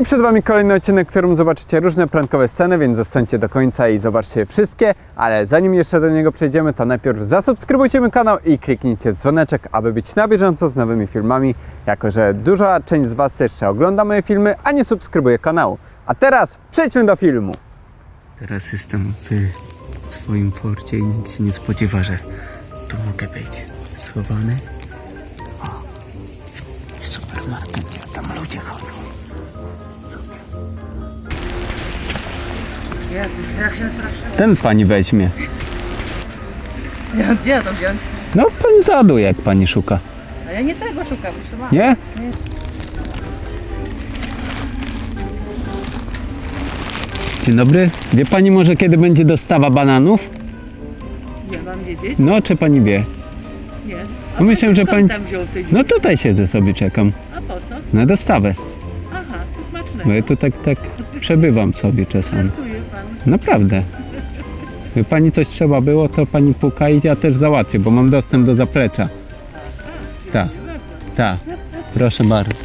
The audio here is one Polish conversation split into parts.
I przed Wami kolejny odcinek, w którym zobaczycie różne prankowe sceny, więc zostańcie do końca i zobaczcie wszystkie. Ale zanim jeszcze do niego przejdziemy, to najpierw zasubskrybujcie mój kanał i kliknijcie dzwoneczek, aby być na bieżąco z nowymi filmami, jako że duża część z Was jeszcze ogląda moje filmy, a nie subskrybuje kanału. A teraz przejdźmy do filmu. Teraz jestem w swoim forcie i nikt się nie spodziewa, że tu mogę być schowany. O, w supermarkecie, tam ludzie chodzą. Jezus, jak się straszyłem. Ten pani weźmie. Ja, gdzie ja to wziąć? No, pani zaduje, jak pani szuka. A ja nie tego szukam, już to mam. Nie? Dzień dobry. Wie pani może kiedy będzie dostawa bananów? Nie mam wiedzieć? No, czy pani wie? Nie. No myślałem, że pani- tam wziął ty No tutaj siedzę sobie, czekam A po co? na dostawę. Aha, to smaczne. Bo ja tu tak, tak przebywam sobie czasami. Dziękuję. Naprawdę. Pani coś trzeba było, to pani puka i ja też załatwię, bo mam dostęp do zaplecza. Tak, tak. Proszę bardzo.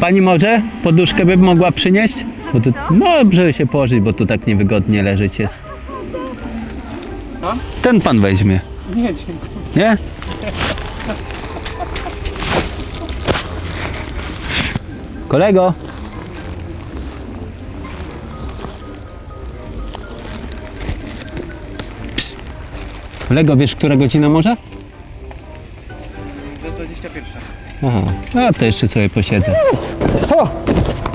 Pani może poduszkę by mogła przynieść? Bo tu, no, żeby się położyć, bo tu tak niewygodnie leżeć jest. Ten pan weźmie. Nie, dziękuję. Nie? Kolego. Kolego, wiesz, która godzina może? To 21. Aha, no to jeszcze sobie posiedzę. Ho,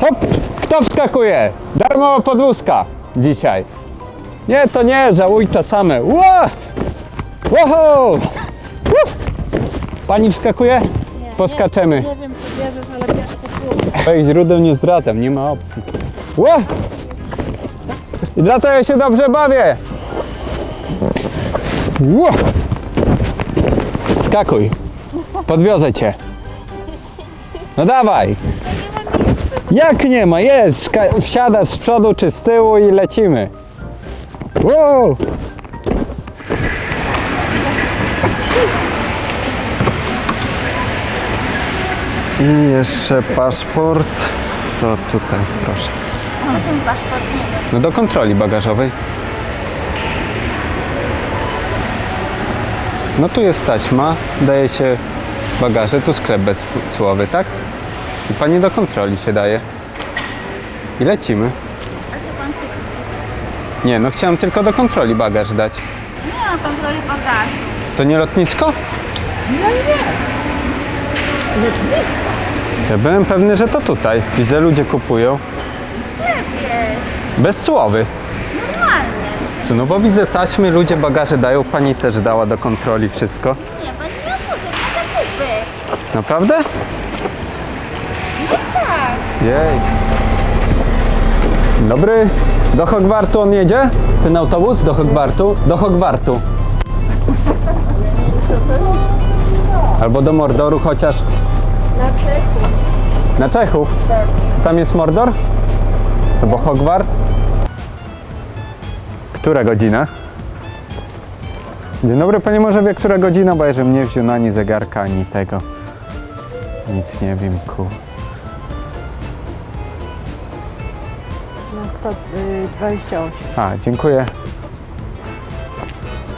hop, kto wskakuje? Darmowa podwózka dzisiaj. Nie, to nie, żałuj to same. Ła! Wow! Pani wskakuje? Poskaczemy. Nie wiem, co bierzesz, ale bierz to tu. Twoich źródeł nie zdradzam, nie ma opcji. Ła! I dlatego się dobrze bawię. Ła! Skakuj. Podwiozę cię. No dawaj. Jak nie ma? Jest. Ska- wsiadasz z przodu czy z tyłu i lecimy. Wow! I jeszcze paszport. To tutaj, proszę. Ten paszport nie wiem. No do kontroli bagażowej. No tu jest taśma, daje się bagaże, tu sklep bezcłowy, tak? I pani do kontroli się daje. I lecimy. A co pan sobie? Nie, no chciałem tylko do kontroli bagaż dać. Nie ma kontroli bagażu. To nie lotnisko? No nie. Ja byłem pewny, że to tutaj. Widzę, ludzie kupują. Lepiej. Bezcłowy. Co, no bo widzę taśmy, ludzie bagaże dają, pani też dała do kontroli wszystko. Nie, pan nie buty, ma zakupy. Naprawdę? Tak. Jej. Dobry. Do Hogwartu on jedzie? Ten autobus? Do Hogwartu? Do Hogwartu. Albo do Mordoru chociaż. Na Czechu. Na Czechów? Tam jest Mordor? Albo Hogwart? Która godzina? Dzień dobry, panie może wie, która godzina, bo ja żebym nie wziął ani zegarka, ani tego. Nic nie wiem, ku. No to y, 28. A, dziękuję.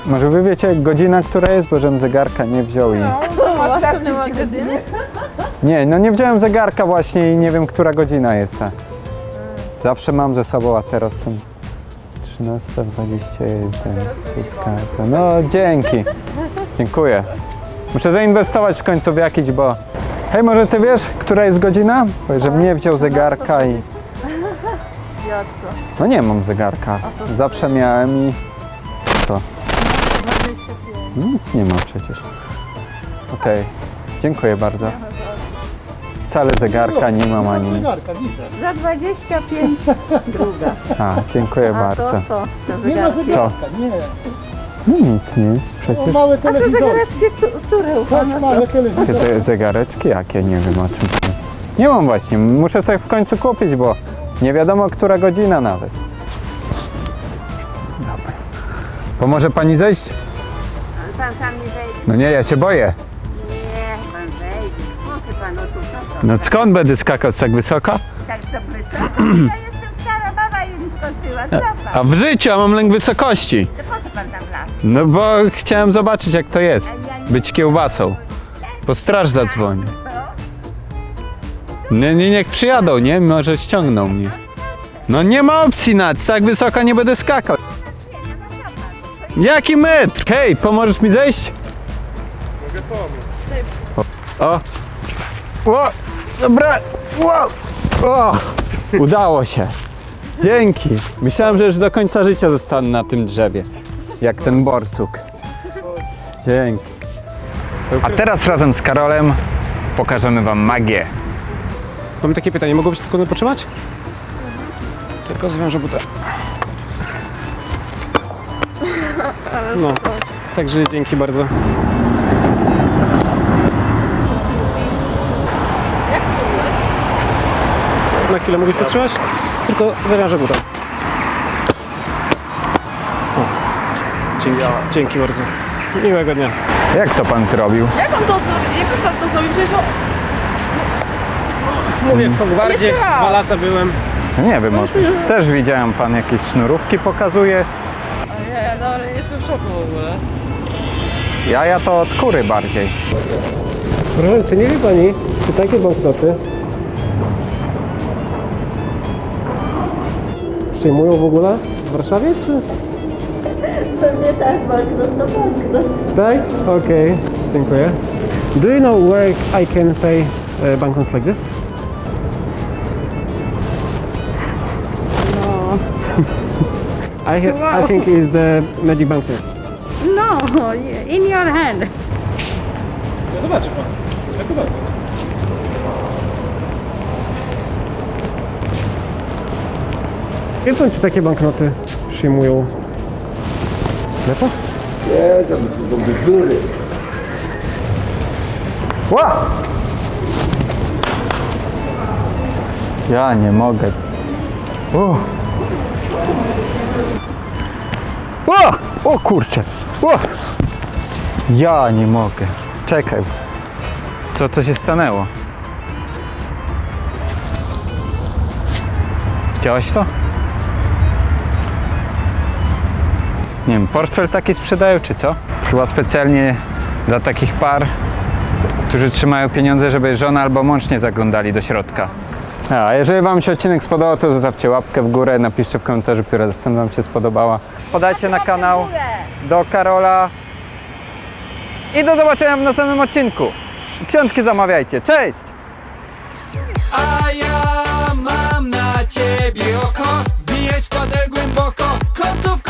Może wy wiecie godzina, która jest, bo żebym zegarka nie wziął i... Własne magazyny? Nie, no nie wziąłem zegarka właśnie i nie wiem, która godzina jest. ta. Zawsze mam ze sobą, a teraz ten 13.21. Skarpa. No dzięki. Dziękuję. Muszę zainwestować w końcu w jakiś, bo... Hej, może ty wiesz, która jest godzina? Bo żebym nie wziął zegarka i... Jak to? No nie mam zegarka. Zawsze miałem i... Co? Nic nie ma przecież. Okej. Dziękuję bardzo. Wcale zegarka nie mam ani... Zegarka, widzę. Za 25 druga. A, dziękuję A to bardzo. co? To Nie ma zegarki. zegarka, nie. No nic O, przecież. małe A te telewizory. zegareczki, któ- które u Tak, pana małe telewizory. ze- zegareczki? Jakie? Nie wiem o czym. to. Nie mam właśnie. Muszę sobie w końcu kupić, bo nie wiadomo, która godzina nawet. Dobra. Pomoże pani zejść? Pan sam nie wejdzie. No nie, ja się boję. No skąd będę skakał tak wysoko? Tak to wysoko. Ja jestem stara baba i mi skończyła. Co A pan? w życiu ja mam lęk wysokości. To po co pan tam las? No bo chciałem zobaczyć jak to jest. Być kiełbasą. Po straż zadzwoni. Nie, nie, niech przyjadą, nie? Może ściągną mnie. No nie ma opcji nad, tak wysoko nie będę skakał. Jaki metr? Hej, pomożesz mi zejść? Mogę pomóc. O. O. Dobra. O. o. Udało się. Dzięki. Myślałem, że już do końca życia zostanę na tym drzewie. Jak ten borsuk. Dzięki. A teraz razem z Karolem pokażemy wam magię. Mam takie pytanie, mogłoby się sekundę potrzymać? Tylko zwiążę butę. No, także dzięki bardzo. Na chwilę mógłbyś potrzymać? Tylko zawiążę butę. O, dzięki, dzięki bardzo. Miłego dnia. Jak to pan zrobił? Jak on to zrobił? Jak pan to zrobił? Przecież no... Mówię w Hogwardzie, Jeszcze raz. dwa lata byłem. No Nie wiem, o tym. też widziałem pan jakieś sznurówki pokazuje. Nie, no ale jestem w szoku w ogóle. Jaja to od kury bardziej. Proszę, czy nie wie Pani, czy takie banknoty przyjmują w ogóle w Warszawie, czy? Pewnie tak, banknot to banknot. Tak? Okej, dziękuję. Do you know where I can pay uh, banknotes like this? No. I, ha- I think it's the magic banknote. No, in your hand. No zobaczy pan. Jak bardzo. Wie pan, czy takie banknoty przyjmują w sklepach? Ła! Ja nie mogę. O! O! O kurczę! O! Ja nie mogę. Czekaj. Co to się stanęło? Widziałaś to? nie wiem, portfel taki sprzedają, czy co? Chyba specjalnie dla takich par, którzy trzymają pieniądze, żeby żona albo mąż nie zaglądali do środka. A jeżeli Wam się odcinek spodobał, to zostawcie łapkę w górę, napiszcie w komentarzu, która scena Wam się spodobała. Podajcie na kanał do Karola i do zobaczenia w następnym odcinku. Książki zamawiajcie. Cześć! A ja mam na ciebie oko, bijeć padę głęboko, kotówkę